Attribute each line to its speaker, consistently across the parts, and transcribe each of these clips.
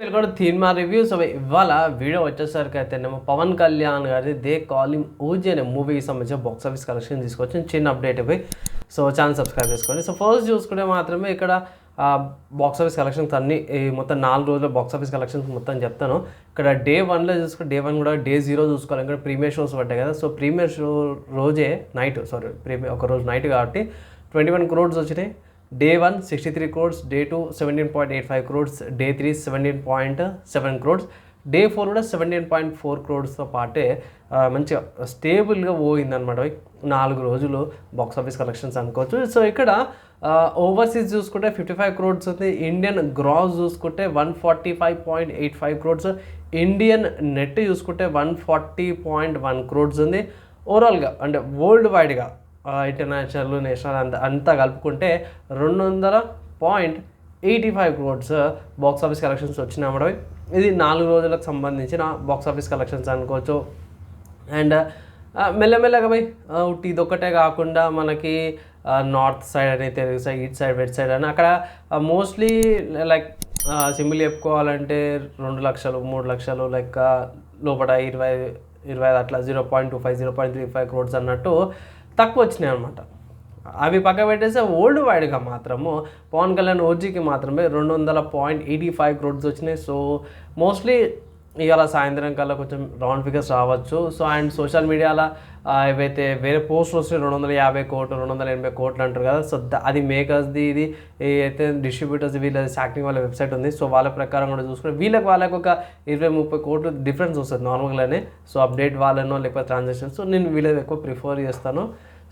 Speaker 1: కూడా థీమా రివ్యూస్. అవి ఇవాళ వీడియో వచ్చేసరికి అయితేనేమో పవన్ కళ్యాణ్ గారి దే కాలింగ్ ఊజీ అనే మూవీకి సంబంధించిన బాక్స్ ఆఫీస్ కలెక్షన్ తీసుకొచ్చి చిన్న అప్డేట్ ఇవి. సో ఛానల్ సబ్స్క్రైబ్ చేసుకోండి. సో ఫస్ట్ చూసుకుంటే మాత్రమే ఇక్కడ బాక్స్ ఆఫీస్ కలెక్షన్స్ అన్ని ఈ మొత్తం నాలుగు రోజుల బాక్స్ ఆఫీస్ కలెక్షన్స్ మొత్తం చెప్తాను. ఇక్కడ డే వన్లో చూసుకుంటే డే వన్ కూడా డే జీరో చూసుకోవాలి. ఇక్కడ ప్రీమియర్ షోస్ పడ్డాయి కదా. సో ప్రీమియర్ షో రోజే నైట్ సారీ ప్రీమియర్ ఒక రోజు నైట్ కాబట్టి ట్వంటీ వన్ క్రోడ్స్ వచ్చినాయి. Day one sixty three crores day two seventeen point eight five crores day three seventeen point seven crores day four కూడా seventeen point four క్రోడ్స్తో పాటే మంచిగా స్టేబుల్గా పోయిందనమాట నాలుగు రోజులు బాక్స్ ఆఫీస్ కలెక్షన్స్ అనుకోవచ్చు. సో ఇక్కడ ఓవర్సీస్ చూసుకుంటే ఫిఫ్టీ ఫైవ్ క్రోడ్స్ ఉంది. ఇండియన్ గ్రాస్ చూసుకుంటే one forty five point eight five crores Indian net చూసుకుంటే one forty point one crores ఉంది. ఓవరాల్గా అంటే వరల్డ్ వైడ్గా ఇంటర్నేషనల్ నేషనల్ అంత అంతా కలుపుకుంటే రెండు వందల point eighty five crores box office collections వచ్చినాయి ఇది నాలుగు రోజులకు సంబంధించిన బాక్స్ ఆఫీస్ కలెక్షన్స్ అనుకోవచ్చు. అండ్ uh, మెల్లమెల్లగా పోయి uh, ఉట్టి ఇదొక్కటే కాకుండా మనకి uh, నార్త్ సైడ్ అని Telugu side east side west side అని అక్కడ మోస్ట్లీ లైక్ సింబుల్ చెప్పుకోవాలంటే రెండు లక్షలు మూడు లక్షలు లైక్ లోపల ఇరవై ఇరవై అట్లా zero point two five zero point three five crores అన్నట్టు తక్కువ వచ్చినాయి అనమాట అవి పక్క పెట్టేస్తే ఓల్డ్ వైడ్గా మాత్రము పవన్ కళ్యాణ్ ఓజీకి మాత్రమే రెండు వందల పాయింట్ ఎయిటీ ఫైవ్ క్రోడ్స్ వచ్చినాయి. సో మోస్ట్లీ ఇవాళ సాయంత్రం కల్లా కొంచెం రౌండ్ ఫిగర్స్ రావచ్చు. సో అండ్ సోషల్ మీడియాలో ఏవైతే వేరే పోస్టులు వస్తున్నాయి రెండు వందల యాభై కోట్లు రెండు వందల ఎనభై కోట్లు అంటారు కదా. సో అది మేకర్స్ది ఇది అయితే డిస్ట్రిబ్యూటర్స్ వీళ్ళ యాక్టింగ్ వాళ్ళ వెబ్సైట్ ఉంది. సో వాళ్ళ ప్రకారం కూడా చూసుకుంటే వీళ్ళకి వాళ్ళకి ఒక ఇరవై ముప్పై కోట్లు డిఫరెన్స్ వస్తుంది నార్మల్గానే. సో అప్డేట్ వాళ్ళనో లేకపోతే ట్రాన్సాక్షన్స్ సో నేను వీళ్ళది ఎక్కువ ప్రిఫర్ చేస్తాను.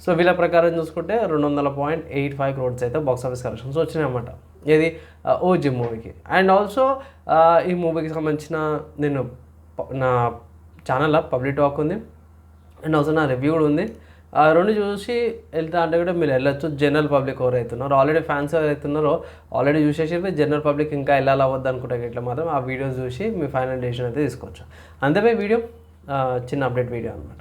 Speaker 1: సో వీళ్ళ ప్రకారం చూసుకుంటే రెండు వందల పాయింట్ ఎయిట్ ఫైవ్ క్రోడ్స్ అయితే బాక్స్ ఆఫీస్ కలెక్షన్స్ వచ్చినాయి అన్నమాట. ఇది ఓజీ మూవీకి. అండ్ ఆల్సో ఈ మూవీకి సంబంధించిన నేను నా ఛానల్లో పబ్లిక్ టాక్ ఉంది. అండ్ ఆల్సో నా రివ్యూ కూడా ఉంది. ఆ రెండు చూసి వెళ్తా అంటే కూడా మీరు వెళ్ళొచ్చు. జనరల్ పబ్లిక్ ఎవరు ఆల్రెడీ ఫ్యాన్స్ ఎవరైతున్నారో ఆల్రెడీ చూసేసి జనరల్ పబ్లిక్ ఇంకా వెళ్ళాలి అవ్వద్దు అనుకుంటే ఇట్లా మాత్రం ఆ వీడియోస్ చూసి మీ ఫైనల్ డెసిషన్ అయితే తీసుకోవచ్చు. అంతేపై వీడియో. చిన్న అప్డేట్ వీడియో అనమాట